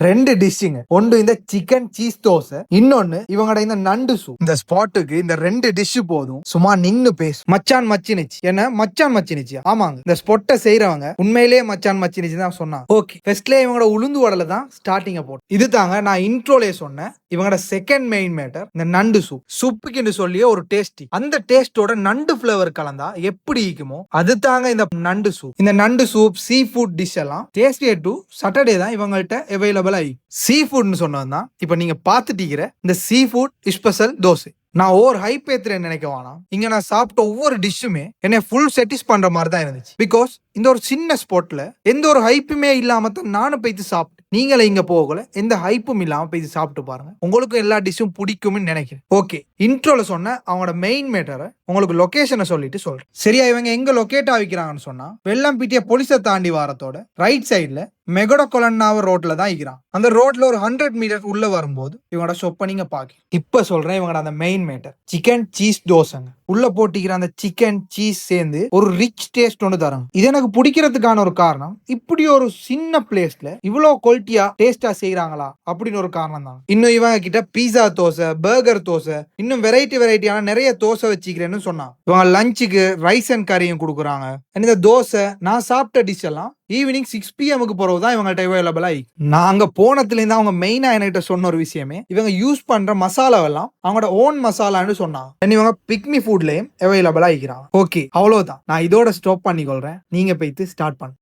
ரெண்டு டிஷ்ஷுங்க. ஒன்று இந்த சிக்கன் சீஸ் தோசை இன்னொன்னு இவங்கட இந்த நண்டு சூப் இந்த ஸ்பாட்டுக்கு இந்த ரெண்டு டிஷ் போதும். சும்மா நின்னு பேசும் மச்சான் மச்சினிச்சு. என்ன? மச்சான் மச்சினிச்சு ஆமாங்க. இந்த ஸ்பொட்டை செய்யறவங்க உண்மையிலேயே மச்சான் மச்சினிச்சு தான் சொன்னாங்க. ஓகே. ஃபர்ஸ்ட்ல இவங்களோட உளுந்து வடல தான் ஸ்டார்டிங்க போட்டு இது தாங்க நான் இன்ட்ரோலே சொன்னேன். இவங்களோட செகண்ட் மெயின் மேட்டர் இந்த நண்டு சூப் சூப்புக்குன்னு சொல்லியே ஒரு டேஸ்டி அந்த டேஸ்டோட நண்டு ஃபிளேவர் கலந்தா எப்படி இருக்குமோ அது தாங்க இந்த நண்டு சூப் இந்த நண்டு சூப் சீ ஃபுட் டிஷ் எல்லாம் டேஸ்டியே டு சாட்டர்டே தான் இவங்கள்ட்ட அவைலபிள் ஆகி சீ ஃபுட்னு சொன்னது தான் இப்போ நீங்க பார்த்துட்டீங்கிற இந்த சீ ஃபுட் ஸ்பெஷல் தோசை. நான் ஒவ்வொரு ஹைப் ஏத்துறேன் நினைக்க வேணாம் இங்க நான் சாப்பிட்ட ஒவ்வொரு டிஷ்ஷுமே என்னை ஃபுல் செட்டிஸ் பண்ற மாதிரி தான் இருந்துச்சு. பிகாஸ் இந்த ஒரு சின்ன ஸ்பாட்ல எந்த ஒரு ஹைப்புமே இல்லாம தான் நானும் போய்த்து சாப்பிட்டு நீங்களே இங்க போகல எந்த ஹைப்பும் இல்லாம போய் சாப்பிட்டு பாருங்க. உங்களுக்கும் எல்லா டிஷ்ஷும் பிடிக்கும்னு நினைக்கிறேன். ஓகே இன்ட்ரோல சொன்ன அவங்களோட மெயின் மேட்டரை உங்களுக்கு லொகேஷனை சொல்லிட்டு சொல்றேன். சரியா இவங்க எங்க லொகேட் ஆகிக்கிறாங்கன்னு சொன்னா வெள்ளம்பிட்டிய போலீஸை தாண்டி வாரத்தோட ரைட் சைடில் மெகடகொலன்னாவ ரோட்ல தான் இருக்கிறான் அந்த ரோட்ல ஒரு ஹண்ட்ரட் மீட்டர் உள்ள வரும்போது இவங்களோட ஷொப்பை நீங்க பாக்க. இப்ப சொல்றேன் இவங்களோட அந்த மெயின் மேட்டர் சிக்கன் சீஸ் தோசைங்க. உள்ள போட்டிக்கிற அந்த சிக்கன் சீஸ் சேர்ந்து ஒரு ரிச் டேஸ்ட் ஒன்று தரும். இது எனக்கு பிடிக்கிறதுக்கான ஒரு காரணம் இப்படி ஒரு சின்ன பிளேஸ்ல இவ்வளவு குவாலிட்டியா டேஸ்டா செய்யறாங்களா அப்படின்னு ஒரு காரணம் தான். இன்னும் இவங்க கிட்ட பீஸா தோசை பர்கர் தோசை இன்னும் வெரைட்டி வெரைட்டியான நிறைய தோசை வச்சுக்கிறேன்னு சொன்னான். இவங்க லஞ்சுக்கு ரைஸ் அண்ட் கறியும் கொடுக்குறாங்க. இந்த தோசை நான் சாப்பிட்ட டிஷ் எல்லாம் ஈவினிங் சிக்ஸ் பிஎம்க்கு போறது தான் இவங்கள்ட்ட அவைலபிள் ஆகி நாங்க போனதுலேருந்து அவங்க மெயினா என்கிட்ட சொன்ன ஒரு விஷயமே இவங்க யூஸ் பண்ற மசாலாவெல்லாம் அவங்களோட ஓன் மசாலான்னு சொன்னாங்க. And இவங்க பிக்மி ஃபுட்லயும் அவைலபிள் ஆகிக்கிறாங்க ஓகே அவ்வளவுதான். நான் இதோட ஸ்டாப் பண்ணிக்கொள்றேன். நீங்க போயிட்டு ஸ்டார்ட் பண்ணு.